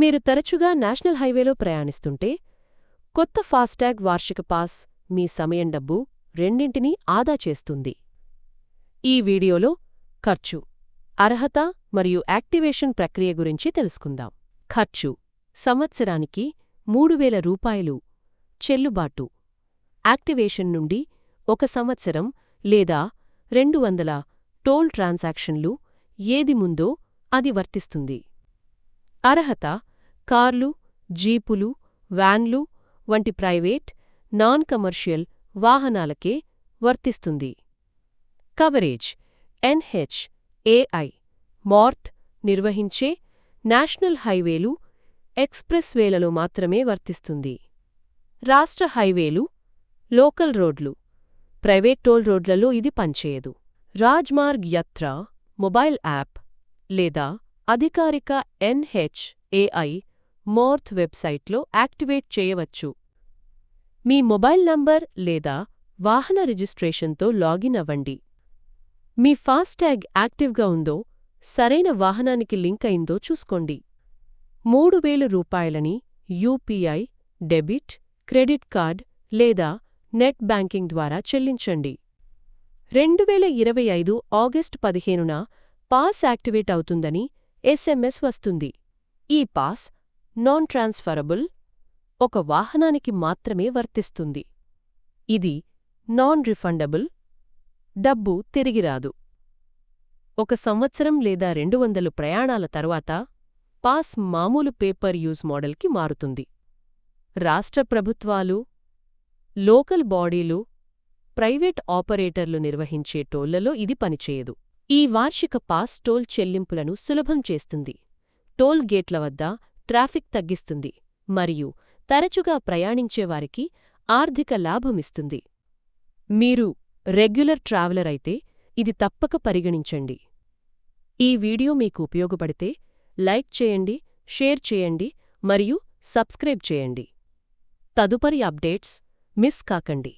మీరు తరచుగా నేషనల్ హైవేలో ప్రయాణిస్తుంటే కొత్త ఫాస్టాగ్ వార్షిక పాస్ మీ సమయం డబ్బు రెండింటినీ ఆదా చేస్తుంది. ఈ వీడియోలో ఖర్చు అర్హత మరియు యాక్టివేషన్ ప్రక్రియ గురించి తెలుసుకుందాం. ఖర్చు సంవత్సరానికి మూడు వేల రూపాయలు చెల్లుబాటు. యాక్టివేషన్ నుండి ఒక సంవత్సరం లేదా రెండు వందల టోల్ ట్రాన్సాక్షన్లు ఏది ముందో అది వర్తిస్తుంది. అర్హత కార్లు జీపులు వ్యాన్లు వంటి ప్రైవేట్ నాన్ కమర్షియల్ వాహనాలకే వర్తిస్తుంది. కవరేజ్ ఎన్హెచ్ ఏఐ మార్త్ నిర్వహించే నేషనల్ హైవేలు ఎక్స్ప్రెస్ వేలలో మాత్రమే వర్తిస్తుంది. రాష్ట్ర హైవేలు లోకల్ రోడ్లు ప్రైవేట్ టోల్ రోడ్లలో ఇది పనిచేయదు. రాజ్మార్గ్ యత్ర మొబైల్ యాప్ లేదా అధికారిక ఎన్హెచ్ ఏఐ మోర్త్ వెబ్సైట్లో యాక్టివేట్ చేయవచ్చు. మీ మొబైల్ నంబర్ లేదా వాహన రిజిస్ట్రేషన్తో లాగిన్ అవ్వండి. మీ ఫాస్టాగ్ యాక్టివ్గా ఉందో సరైన వాహనానికి లింక్ అయిందో చూసుకోండి. మూడు వేలు రూపాయలని యూపీఐ డెబిట్ క్రెడిట్ కార్డ్ లేదా నెట్ బ్యాంకింగ్ ద్వారా చెల్లించండి. రెండు వేల ఇరవై ఐదు ఆగస్టు పదిహేనున పాస్ యాక్టివేట్ అవుతుందని ఎస్ఎంఎస్ వస్తుంది. ఈ పాస్ నాన్ ట్రాన్స్ఫరబుల్ ఒక వాహనానికి మాత్రమే వర్తిస్తుంది. ఇది నాన్ రిఫండబుల్ డబ్బు తిరిగిరాదు ఒక సంవత్సరం లేదా రెండు వందలు ప్రయాణాల తర్వాత పాస్ మామూలు పేపర్ యూజ్ మోడల్కి మారుతుంది. రాష్ట్ర ప్రభుత్వాలు లోకల్ బాడీలు ప్రైవేట్ ఆపరేటర్లు నిర్వహించే టోళ్ళలో ఇది పనిచేయదు. ఈ వార్షిక పాస్ టోల్ చెల్లింపులను సులభం చేస్తుంది. టోల్ గేట్ల వద్ద ట్రాఫిక్ తగ్గిస్తుంది మరియు తరచుగా ప్రయాణించేవారికి ఆర్థిక లాభమిస్తుంది. మీరు రెగ్యులర్ ట్రావెలర్ అయితే ఇది తప్పక పరిగణించండి. ఈ వీడియో మీకు ఉపయోగపడితే లైక్ చేయండి షేర్ చేయండి మరియు సబ్స్క్రైబ్ చేయండి. తదుపరి అప్డేట్స్ మిస్ కాకండి.